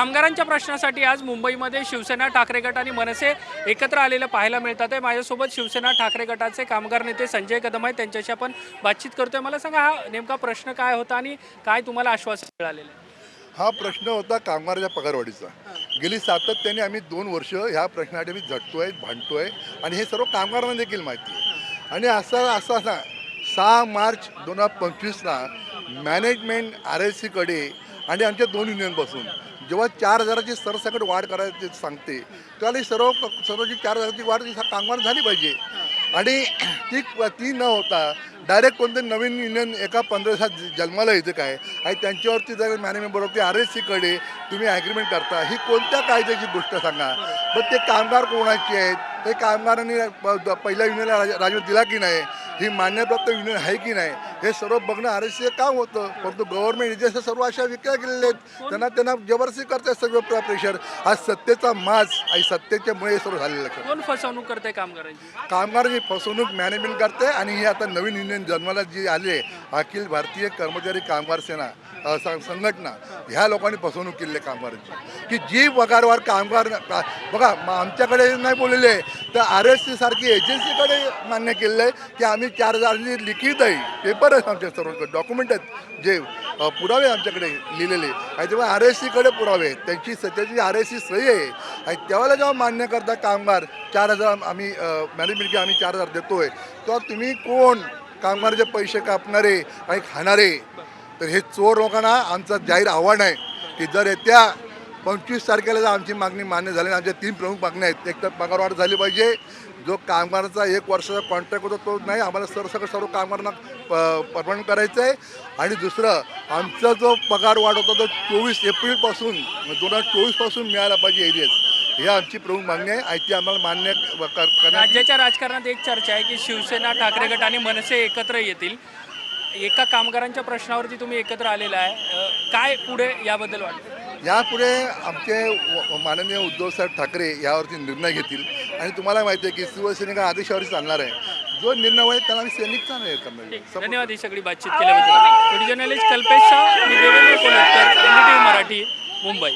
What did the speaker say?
कामगारांच्या प्रश्नासाठी आज मुंबईमध्ये शिवसेना ठाकरे गट आणि मनसे एकत्र आलेलं पाहायला मिळतात आहे. माझ्यासोबत शिवसेना ठाकरे गटाचे कामगार नेते संजय कदम आहेत. त्यांच्याशी आपण बातचीत करतोय. मला सांगा हा नेमका प्रश्न काय होता आणि काय तुम्हाला आश्वासन मिळालेलं आहे? हा प्रश्न होता कामगाराच्या पगारवाढीचा. गेली सातत्याने आम्ही दोन वर्ष ह्या प्रश्नासाठी आम्ही झटतोय भांडतोय आणि हे सर्व कामगारांना देखील माहिती आहे. आणि असं असं असा सहा मार्च दोन हजार पंचवीसला मॅनेजमेंट आर एस सीकडे आणि आमच्या दोन युनियनपासून जेव्हा चार हजाराची सरसकट वाढ करायची सांगते तेव्हा ही सर्व सर्व जी चार हजाराची वाढ ती कामगार झाली पाहिजे. आणि ती ती न होता डायरेक्ट कोणते नवीन युनियन एका पंधरा दिवसात जन्माला येतं काय? आणि त्यांच्यावरती जर मॅनेजमेंट बरोबर आर एस सीकडे तुम्ही ॲग्रीमेंट करता ही कोणत्या कायद्याची गोष्ट सांगा? मग ते कामगार कोणाचे आहेत? ते कामगारांनी प- पहिल्या युनियनला राज राजीनामा दिला की नाही? ही मान्यप्राप्त युनियन आहे की नाही? हे सर्व बघणं आर एस सी काम होतं परंतु गव्हर्नमेंट एजन्सी सर्व अशा विकल्या गेलेल्या आहेत त्यांना त्यांना जबरदस्ती करतात सर्व प्रेशर आज सत्तेचा माज आणि सत्तेच्यामुळे हे सर्व झालेलं आहे. कोण फसवणूक करते कामगारांची? कामगारांची फसवणूक मॅनेजमेंट करते आणि ही आता नवीन युनियन जन्माला जी आली आहे अखिल भारतीय कर्मचारी कामगार सेना संघटना ह्या लोकांनी फसवणूक केली आहे कामगारांची. की जी पगारवार कामगार बघा आमच्याकडे नाही बोललेले तर आर एस सी सारखी एजन्सीकडे मान्य केलेलं आहे की आम्ही चार हजारांची लिखित आहे. पेपर आहेत आमच्या सर्व डॉक्युमेंट आहेत जे पुरावे आमच्याकडे लिहिलेले आणि तेव्हा आर एस सीकडे पुरावे आहेत त्यांची सध्याची आर एस सी सही आहे आणि त्यावेळेला जेव्हा मान्य करता कामगार चार हजार आम्ही मॅनेजमेंट की आम्ही चार हजार देतो आहे तेव्हा तुम्ही कोण कामगारचे पैसे कापणारे आणि खाणारे तर हे चोर लोकांना आमचं जाहीर आव्हान आहे की जर येत्या पंचवीस तारखेला जर आमची मागणी मान्य झाली आमच्या तीन प्रमुख मागण्या आहेत एक तर पगारवाढ झाली पाहिजे जो कामगाराचा एक वर्षाचा कॉन्ट्रॅक्ट होता तो नाही आम्हाला सरसकट सर्व कामगारांना परमनंट करायचं आहे आणि दुसरं आमचा जो पगार वाढ होता तो चोवीस एप्रिलपासून दोन हजार चोवीसपासून मिळाला पाहिजे एरियाज ही आमची प्रमुख मागणी आहे. आणि ती आम्हाला मान्य कर- राज्याच्या राजकारणात एक चर्चा आहे की शिवसेना ठाकरे गट आणि मनसे एकत्र येतील. एका कामगारांच्या प्रश्नावरती तुम्ही एकत्र आलेला आहे. काय पुढे याबद्दल वाटतं? यापुढे आमचे माननीय उद्धवसाहेब ठाकरे यावरती निर्णय घेतील. आणि तुम्हाला माहिती आहे की शिवसेनेका आदेशावर चालणार आहे. जो निर्णय होईल त्याला आम्ही सैनिकचा नाही करणार धन्यवाद ही सगळी बातचीत केल्याबद्दल. जर्नलिस्ट कल्पेश शाह देवेंद्र कोलटकर मराठी मुंबई.